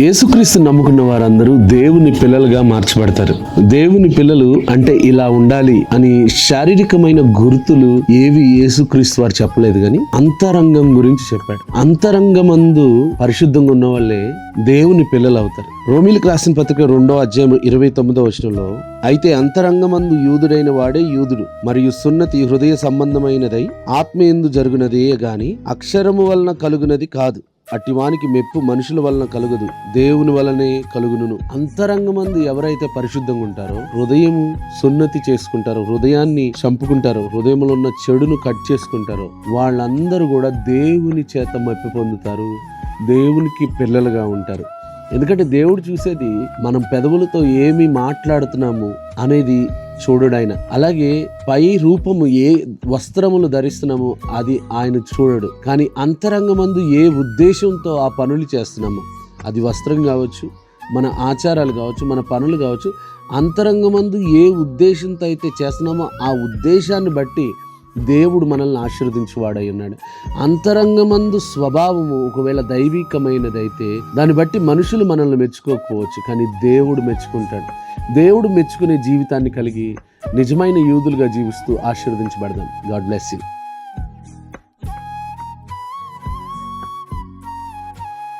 యేసుక్రీస్తు నమ్ముకున్న వారందరూ దేవుని పిల్లలుగా మార్చబడతారు. దేవుని పిల్లలు అంటే ఇలా ఉండాలి అని శారీరకమైన గుర్తులు ఏవి యేసుక్రీస్తు వారు చెప్పలేదు కానీ అంతరంగం గురించి చెప్పాడు. అంతరంగమందు పరిశుద్ధంగా ఉన్న వాళ్ళే దేవుని పిల్లలు అవుతారు. రోమిలకు రాసిన పత్రిక రెండో అధ్యాయం ఇరవై తొమ్మిదో వచనంలో అయితే అంతరంగమందు యూదుడైన వాడే యూదుడు మరియు సున్నతి హృదయ సంబంధమైనదై ఆత్మయందు జరుగునదే గాని అక్షరము వలన కలుగునది కాదు. అట్టివానికి మెప్పు మనుషుల వలన కలుగదు దేవుని వలనే కలుగును అంతరంగమంది ఎవరైతే పరిశుద్ధంగా ఉంటారో హృదయం సున్నతి చేసుకుంటారో హృదయాన్ని చంపుకుంటారో హృదయంలో ఉన్న చెడును కట్ చేసుకుంటారో వాళ్ళందరూ కూడా దేవుని చేత మెప్పి పొందుతారు దేవునికి పిల్లలుగా ఉంటారు. ఎందుకంటే దేవుడు చూసేది మనం పెదవులతో ఏమి మాట్లాడుతున్నాము అనేది చూడడు ఆయన అలాగే పై రూపము ఏ వస్త్రములు ధరిస్తున్నామో అది ఆయన చూడడు. కానీ అంతరంగమందు ఏ ఉద్దేశంతో ఆ పనులు చేస్తున్నామో అది వస్త్రం కావచ్చు మన ఆచారాలు కావచ్చు మన పనులు కావచ్చు అంతరంగమందు ఏ ఉద్దేశంతో అయితే చేస్తున్నామో ఆ ఉద్దేశాన్ని బట్టి దేవుడు మనల్ని ఆశీర్వదించేవాడై ఉన్నాడు. అంతరంగమందు స్వభావము ఒకవేళ దైవికమైనదైతే దాన్ని బట్టి మనుషులు మనల్ని మెచ్చుకోకపోవచ్చు కానీ దేవుడు మెచ్చుకుంటాడు. దేవుడు మెచ్చుకునే జీవితాన్ని కలిగి నిజమైన యూదులుగా జీవిస్తూ ఆశీర్వదించబడదాం. God bless you.